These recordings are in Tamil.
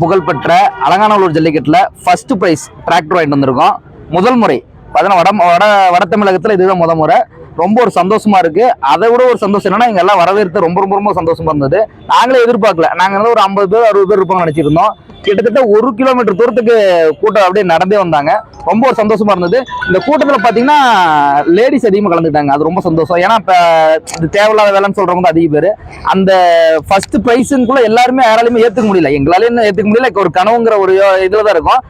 புகழ்பெற்ற அலங்காநல்லூர் ஜல்லிக்கட்டில் ஃபர்ஸ்ட் ப்ரைஸ் டிராக்டர் வாங்கிட்டு வந்திருக்கோம். முதல் முறை. பார்த்தீங்கன்னா வட வட வட தமிழகத்தில் இதுதான் முத முறை. ரொம்ப ஒரு சந்தோஷமா இருக்கு. அதை விட ஒரு சந்தோஷம் என்னன்னா இங்க எல்லாம் வரவேற்று ரொம்ப ரொம்ப ரொம்ப சந்தோஷமா இருந்தது. நாங்களே எதிர்பார்க்கல. நாங்க ஒரு ஐம்பது பேர் அறுபது பேர் இருப்பாங்க நினைச்சிருந்தோம் கிட்டத்தட்ட ஒரு கிலோமீட்டர் தூரத்துக்கு கூட்டம் அப்படியே நடந்தே வந்தாங்க. ரொம்ப ஒரு சந்தோஷமா இருந்தது. இந்த கூட்டத்தில் பார்த்தீங்கன்னா லேடிஸ் அதிகமாக கலந்துட்டாங்க அது ரொம்ப சந்தோஷம். ஏன்னா இப்போ இது தேவையில்லாத வேலைன்னு சொல்றவங்க அதிக பேர். அந்த ஃபர்ஸ்ட் ப்ரைஸுக்குள்ள எல்லாருமே யாராலையுமே ஏற்றுக்க முடியல. எங்களால ஏற்றுக்க முடியல. ஒரு கனவுங்கிற ஒரு இதில் தான் இருக்கும்.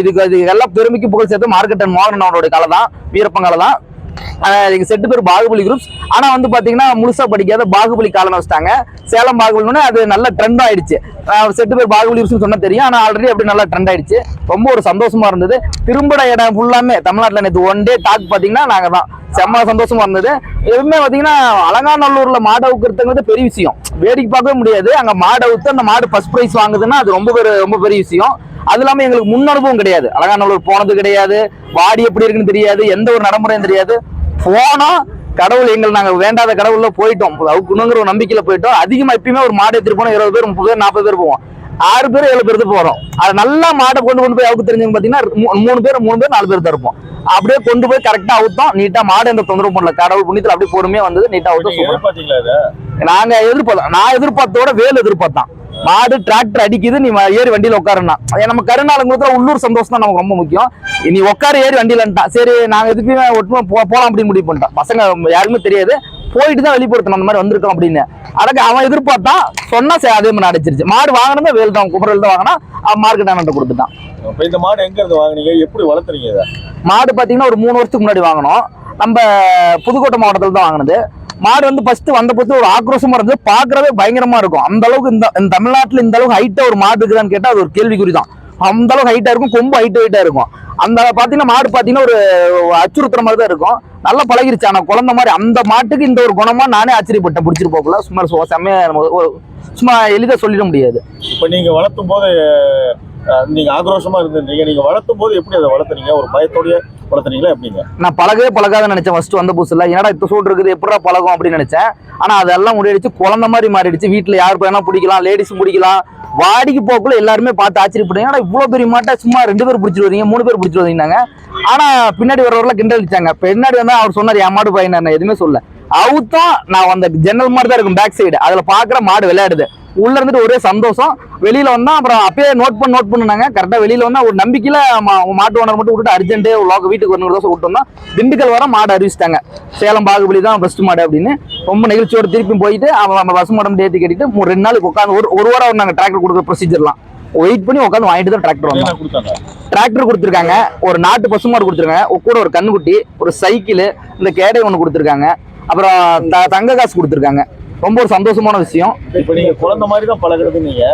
இதுக்கு இதுக்கு எல்லாம் பெருமைக்கு புகழ் சேர்த்து மார்க்கெட் அண்ட் மோகன் அவருடைய கலை தான் வீரப்பன் கலை தான் எங்க செட்டு பேர் பாகுபலி குரூப்ஸ் ஆனா வந்து பாத்தீங்கன்னா முழுசா படிக்காத பாகுபலி காலம் வச்சுட்டாங்க. சேலம் பாகுபலினு அது நல்ல ட்ரெண்ட் ஆயிடுச்சு. செட்டு பேர் பாகுபலி குரூப்ஸ் சொன்னா தெரியும். ஆனா ஆல்ரெடி அப்படி நல்லா ட்ரெண்ட் ஆயிடுச்சு. ரொம்ப ஒரு சந்தோஷமா இருந்தது. திரும்பட இடம் ஃபுல்லாமே தமிழ்நாட்டில் நேற்று ஒன் டே டாக் பாத்தீங்கன்னா நாங்க தான். செம்ம சந்தோஷமா இருந்தது. எதுவுமே பாத்தீங்கன்னா அலங்காநல்லூர்ல மாடு அவுக்கிறதுங்கிறது பெரிய விஷயம். வேடிக்கை பார்க்கவே முடியாது. அங்க மாடு அவுத்து அந்த மாடு ஃபர்ஸ்ட் ப்ரைஸ் வாங்குதுன்னா அது ரொம்ப பெரிய ரொம்ப பெரிய விஷயம். அது இல்லாம எங்களுக்கு முன் அனுபவம் கிடையாது. அலங்காநல்லூர் போனது கிடையாது. வாடி எப்படி இருக்குன்னு தெரியாது. எந்த ஒரு நடைமுறையும் தெரியாது. போனோம் கடவுள் எங்கள் நாங்க வேண்டாத கடவுள்ல போயிட்டோம். அவுக்கணுங்கிற ஒரு நம்பிக்கையில போயிட்டோம். அதிகமா எப்பயுமே ஒரு மாடு எடுத்துட்டு போனோம் இருபது பேர் முப்பது பேர் நாற்பது பேர் போவோம். ஆறு பேர் ஏழு பேர் போறோம். அது நல்லா மாடை கொண்டு கொண்டு போய் அவுக்கு தெரிஞ்சவங்க பாத்தீங்கன்னா மூ- மூணு பேர் மூணு பேர் நாலு பேர் தான் இருப்போம். அப்படியே கொண்டு போய் கரெக்டா அவுத்தோம். நீட்டா மாடு எந்த தொந்தரவு பண்ணல. கடவுள் புண்ணியத்துல அப்படியே பொறுமையா வந்தது நீட்டா அவுத்தோம். நீங்க சூப்பர் எதிர்பார்த்தீங்களா இதை? நாங்க எதிர்பார்த்தோம் நான் எதிர்பார்த்தோட வேல் எதிர்பார்த்தான். மாடு டிராக்டர் அடிக்குது நீ ஏறி வண்டியில உட்காருன்னா. நம்ம கருநாளுங்கிறதுல உள்ளூர் சந்தோஷம் தான் நமக்கு ரொம்ப முக்கியம். நீ உட்காரு ஏறி வண்டியிலன்ட்டான் சரி நாங்க எதுக்குமே ஒட்டுமா போலாம் அப்படின்னு முடிவு பண்ணிட்டோம். பசங்க யாருக்குமே தெரியாது. போயிட்டு தான் வெளிப்படுத்தணும் அந்த மாதிரி வந்திருக்கோம் அப்படின்னு. அதுக்கு அவன் எதிர்பார்த்தான் சொன்னா அதே மாதிரி அடிச்சிருச்சு. மாடு வாங்கினதே வேல் தான் குப்பரில் தான் வாங்கினா மார்க்கெட் அண்ணன் கொடுத்துட்டான். இந்த மாடு எங்க இருந்து வாங்குனீங்க? எப்படி வளர்த்துறீங்க மாடு பார்த்தீங்கன்னா ஒரு மூணு வருஷத்துக்கு முன்னாடி வாங்கினோம். நம்ம புதுக்கோட்டை மாவட்டத்தில் தான் வாங்கினது. மாடு வந்து ஃபர்ஸ்ட் வந்த பொறுத்து ஒரு ஆக்ரோஷமா இருந்தது. பார்க்கறவே பயங்கரமா இருக்கும். அந்த அளவுக்கு இந்த தமிழ்நாட்டில் இந்த அளவுக்கு ஹைட்டா ஒரு மாடு இருக்குதான்னு கேட்டா அது ஒரு கேள்விக்குறி தான் அந்த அளவுக்கு ஹைட்டா இருக்கும் கொம்பு ஹைட் ஹைட்டா இருக்கும். அந்த பாத்தீங்கன்னா மாடு பாத்தீங்கன்னா ஒரு அச்சுறுத்துற மாதிரி தான் இருக்கும். நல்லா பழகிருச்சு. ஆனா குழந்தை மாதிரி அந்த மாட்டுக்கு இந்த ஒரு குணமா நானே ஆச்சரியப்பட்டேன். பிடிச்சிட்டு போகல சும்மா சு- செம்மையா சும்மா எளிதா சொல்லிட முடியாது. இப்ப நீங்க வளர்த்தும் போது நீங்க ஆக்ரோஷமா இருந்திருந்தீங்க. நீங்க வளர்த்தும் போது எப்படி அதை வளர்த்துறீங்க ஒரு பயத்தோடைய வளர்த்துறீங்களா எப்படிங்க? நான் பழகவே பழகாத நினைச்சேன் ஃபர்ஸ்ட் வந்த புதுசுல. என்னடா இப்போ சூடு இருக்குது எப்படா பழகும் அப்படின்னு நினைச்சேன். ஆனா அதெல்லாம் முடியடிச்சு குழந்த மாதிரி மாறிடுச்சு. வீட்டுல யார் போனா பிடிக்கலாம் லேடிஸும் பிடிக்கலாம். வாடிக்கு போக்குள்ள எல்லாருமே பார்த்து ஆச்சரியப்படுங்க ஆனால் இவ்வளோ பெரிய மாட்டை? சும்மா ரெண்டு பேர் பிடிச்சிட்டு வரீங்க மூணு பேர் பிடிச்சிட்டு வந்தீங்கன்னாங்க ஆனால் பின்னாடி வரவரெல்லாம் கிண்டல் அடிச்சாங்க பின்னாடி வந்தால் அவர் சொன்னார் என் மாடு பையன் நான் எதுவுமே சொல்ல அவுத்தும் நான் அந்த ஜன்னல் மாதிரி தான் இருக்கும் பேக் சைடு அதில் பார்க்குற மாடு விளையாடுது. உள்ள இருந்துட்டு ஒரே சந்தோஷம். வெளியில வந்தா அப்புறம் அப்பயே நோட் பண்ணி நோட் பண்ணுனாங்க. கரெக்டா வெளியில வந்தா ஒரு நம்பிக்கையில மா- மாட்டு ஓனர் மட்டும் விட்டுட்டு அர்ஜென்ட் லோக்க வீட்டுக்கு வரணும் தோசை விட்டு வந்தோம் திண்டுக்கல் வர மாடு அறிவிச்சிட்டாங்க. சேலம் பாகுபலி தான் பெஸ்ட் மாடு அப்படின்னு. ரொம்ப நிகழ்ச்சியோட திருப்பி போயிட்டு அவன் நம்ம பஸ் மாடம் ஏற்றி கட்டிட்டு ரெண்டு நாளுக்கு உட்காந்து ஒரு ஒரு வாரம் நாங்கள் டிராக்டர் கொடுக்குற ப்ரொசீஜர்லாம் வெயிட் பண்ணி உட்காந்து வாங்கிட்டு தான் டிராக்டர் வந்தாங்க டிராக்டர் கொடுத்துருக்காங்க. ஒரு நாட்டு பசுமாடு கொடுத்துருக்காங்க. கூட ஒரு கண்ணுக்குட்டி ஒரு சைக்கிள் இந்த கேடை ஒன்று கொடுத்துருக்காங்க. அப்புறம் த- தங்க காசு கொடுத்துருக்காங்க. ரொம்ப ஒரு சந்தோஷமான விஷயம். இப்ப நீங்க குழந்தை மாதிரி தான் பழகுறது நீங்க.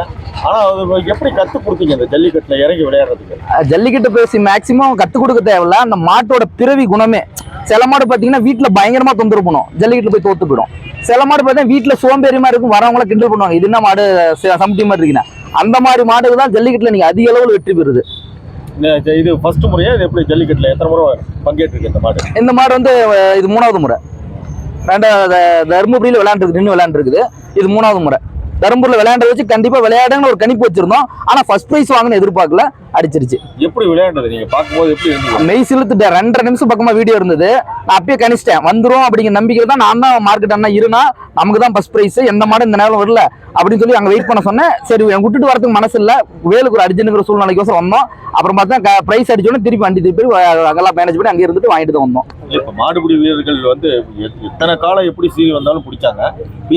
ஆனா அது எப்படி கத்து கொடுத்தீங்க இந்த ஜல்லிக்கட்டுல இறங்கி விளையாடுறதுக்கு? ஜல்லிக்கட்டு பேசி மேக்சிமம் கற்றுக் கொடுக்க தேவையில்ல. அந்த மாட்டோட பிறவி குணமே. சில மாடு பார்த்தீங்கன்னா வீட்டில் பயங்கரமா தொந்தரவு பண்ணும். ஜல்லிக்கட்டு போய் தோத்து போயிடும். சில மாடு பார்த்தீங்கன்னா வீட்டில் சோம்பேறியமா இருக்கும் வரவங்கள கிண்டல் பண்ணுவாங்க. இது என்ன மாடு சமட்டி மாதிரி இருக்குன்னா. அந்த மாதிரி மாடுக்கு தான் ஜல்லிக்கட்டுல நீங்க அதிக அளவில் வெற்றி பெறுது. இது ஃபர்ஸ்ட் முறையா இது எப்படி ஜல்லிக்கட்டுல எத்தனை முறை பங்கேற்றிருக்கு இந்த மாடு? இந்த மாடு வந்து இது மூணாவது முறை. ரெண்டாவது தருமபுரியில் விளையாண்டுருக்கு நின்று விளையாண்டுருக்குது. இது மூணாவது முறை. தருமபுரியில் விளையாண்டு வச்சு கண்டிப்பா விளையாடுன்னு ஒரு கணிப்பு வச்சிருந்தோம். ஆனா ஃபர்ஸ்ட் பிரைஸ் வாங்கன்னு எதிர்பார்க்கல அடிச்சிருச்சு. எப்படி விளையாடுறது நீங்க? பார்க்கும்போது எப்படி மெய் சிலுத்துட்டேன். ரெண்டரை நிமிஷம் பக்கமா வீடியோ இருந்தது. நான் அப்பயே கணிச்சிட்டேன். வந்துரும் அப்படிங்கிற நம்பிக்கை தான் நான் தான் மார்க்கெட் அண்ணா இருனா நமக்கு தான் ஃபர்ஸ்ட் பிரைஸ் எந்த மாடும் இந்த நேரம் வரல. அப்படின்னு சொல்லி அங்க வெயிட் பண்ண சொன்னேன். சரி விட்டுட்டு வரதுக்கு மனசு இல்ல. வேலுக்கு ஒரு அர்ஜென்ட்டுங்கிற சூழ்நிலைக்கு வந்தோம். அப்புறம் பார்த்தா பிரைஸ் அடிச்சோன்னே திருப்பி வண்டி திருப்பி அங்கெல்லாம் மேனேஜ் பண்ணி அங்கே இருந்துட்டு வாங்கிட்டு தான் வந்தோம். இப்ப மாடுபிடி வீரர்கள் வந்து எத்தனை காலம் எப்படி சீறி வந்தாலும் பிடிச்சாங்க.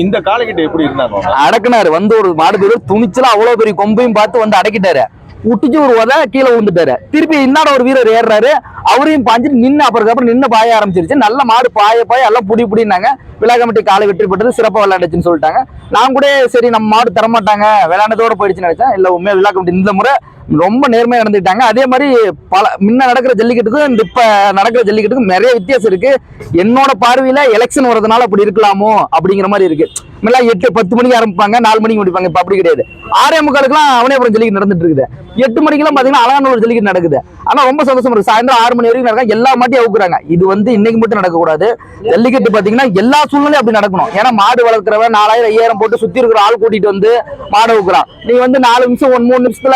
இந்த காலகிட்ட எப்படி இருந்தாங்க? அடக்குனாரு. வந்து ஒரு மாடு பேர் துணிச்சலா அவ்வளவு பெரிய கொம்பையும் பார்த்து வந்து அடக்கிட்டாரு. உட்டிச்சு ஒரு உத கீழே விழுந்துட்டாரு. திருப்பி இன்னாட ஒரு வீரர் ஏறுறாரு. அவரையும் பாஞ்சிட்டு நின்று அப்புறம் அப்புறம் நின்று பாய ஆரம்பிச்சிருச்சு. நல்ல மாடு பாய பாய எல்லாம் புடி புடினாங்க விழா காலை வெற்றி பெற்றது சிறப்பாக விளையாடுச்சுன்னு சொல்லிட்டாங்க. நான் கூட சரி நம்ம மாடு தரமாட்டாங்க. விளையாண்டதோட போயிடுச்சுன்னு நினைச்சேன். இல்லை உண்மையாக விழா இந்த முறை ரொம்ப நேர்மையாக நடந்துக்கிட்டாங்க. அதே மாதிரி பல முன்ன நடக்கிற ஜல்லிக்கட்டுக்கும் இந்த இப்போ நடக்கிற ஜல்லிக்கட்டுக்கும் நிறைய வித்தியாசம் இருக்கு. என்னோட பார்வையில் எலெக்ஷன் வரதுனால அப்படி இருக்கலாமோ அப்படிங்கிற மாதிரி இருக்கு. முன்னெல்லாம் எட்டு பத்து மணிக்கு ஆரம்பிப்பாங்க நாலு மணிக்கு முடிப்பாங்க. இப்ப அப்படி கிடையாது. ஆறே முக்காலுக்குலாம் அவனே அப்புறம் ஜல்லிக்கட்டு நடந்துட்டு இருக்குது. எட்டு மணிக்கெல்லாம் பாத்தீங்கன்னா அலங்காநல்லூர் ஜல்லிக்கட்டு நடக்குது. ஆனா ரொம்ப சந்தோஷம் இருக்கு. சாயந்தரம் ஆறு மணி வரைக்கும் நடக்கும் எல்லா மாட்டையும் அவுக்குறாங்க. இது வந்து இன்னைக்கு மட்டும் நடக்கக்கூடாது. ஜல்லிக்கட்டு பாத்தீங்கன்னா எல்லா சூழ்நிலையும் அப்படி நடக்கணும். ஏன்னா மாடு வளர்க்குறவன் நாலாயிரம் ஐயாயிரம் போட்டு சுத்தி இருக்கிற ஆள் கூட்டிட்டு வந்து மாடு அவுக்குறான். நீ வந்து நாலு நிமிஷம் ஒன் மூணு நிமிஷத்துல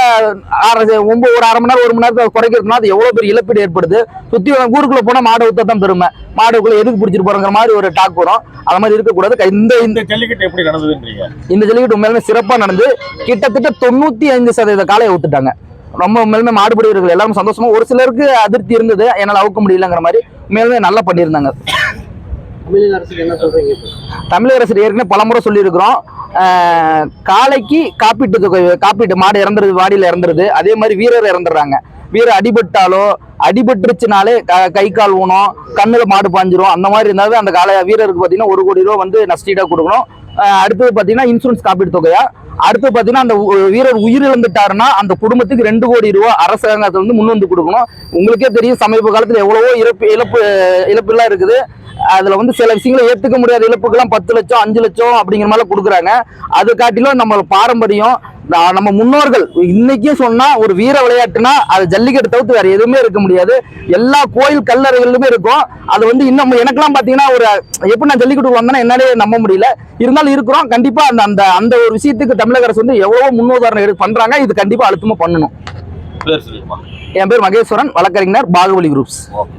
ஆறு ஒன்பது ஒரு அரை மணி நேரம் ஒரு மணி நேரத்துல குறைக்கிறதுனா அது எவ்வளவு பெரிய இழப்பீடு ஏற்படுது. சுத்தி வர ஊருக்குள்ள போனா மாடு ஊத்த தான் பெருமை. மாடுக்குள்ள எதுக்கு பிடிச்சிட்டு போறங்கிற மாதிரி ஒரு டாக் வரும். அது மாதிரி இருக்கக்கூடாது. க- இந்த இந்த ஜல்லிக்கட்டு ஜல்லிக்கட்டு எப்படி நடந்ததுன்றீங்க? இந்த ஜல்லிக்கட்டு உண்மையிலுமே சிறப்பா நடந்து கிட்டத்தட்ட தொண்ணூத்தி ஐந்து சதவீத காலையை விட்டுட்டாங்க ரொம்ப உண்மையிலுமே மாடுபடி எல்லாரும் சந்தோஷமா ஒரு சிலருக்கு அதிருப்தி இருந்தது. என்னால அவுக்க முடியலங்கிற மாதிரி உண்மையிலுமே நல்லா பண்ணியிருந்தாங்க. தமிழக அரசுக்கு என்ன சொல்றீங்க? தமிழக அரசு ஏற்கனவே பலமுறை சொல்லியிருக்கிறோம். ஆஹ் காளைக்கு காப்பீட்டு தொகை காப்பீட்டு மாடு இறந்துருது வாடியில் இறந்துருது. அதே மாதிரி வீரர் இறந்துடுறாங்க வீரர் அடிபட்டாலோ அடிபட்டுருச்சுனாலே க- கை கால் ஊனம் கண்ணுல மாடு பாஞ்சிரும். அந்த மாதிரி இருந்தாலும் அந்த கால வீரருக்கு பார்த்தீங்கன்னா ஒரு கோடி ரூபா வந்து நஷ்டீடாக கொடுக்கணும். அடுத்தது பார்த்தீங்கன்னா இன்சூரன்ஸ் காப்பீடு தொகையா? அடுத்து பார்த்தீங்கன்னா அந்த உ- வீரர் உயிரிழந்துட்டாருன்னா அந்த குடும்பத்துக்கு ரெண்டு கோடி ரூபா அரசாங்கத்துல வந்து முன் வந்து கொடுக்கணும். உங்களுக்கே தெரியும் சமீப காலத்தில் எவ்வளவோ இழப்பு இழப்பு இழப்புலாம் இருக்குது. அதில் வந்து சில விஷயங்களை ஏற்றுக்க முடியாத இழப்புக்கெல்லாம் பத்து லட்சம் அஞ்சு லட்சம் அப்படிங்கிற மாதிரி கொடுக்குறாங்க. அது காட்டிலும் நம்ம பாரம்பரியம் நம்ம முன்னோர்கள் இன்னைக்கும் சொன்னா ஒரு வீர விளையாட்டுனா அது ஜல்லிக்கட்டு தவிர்த்து வேற எதுவுமே இருக்க முடியாது. எல்லா கோயில் கல்லறைகளிலுமே இருக்கும். அது வந்து இன்னும் எனக்கெல்லாம் பாத்தீங்கன்னா ஒரு எப்படி நான் ஜல்லிக்கட்டு வந்தேன்னா என்னாலே நம்ப முடியல. இருந்தாலும் இருக்கிறோம். கண்டிப்பா அந்த அந்த அந்த ஒரு விஷயத்துக்கு தமிழக அரசு வந்து எவ்வளவோ முன்னுதாரணம் பண்றாங்க. இது கண்டிப்பா அழுத்தமா பண்ணணும். என் பேர் மகேஸ்வரன் வழக்கறிஞர் பாகுபலி குரூப்ஸ் ஓகே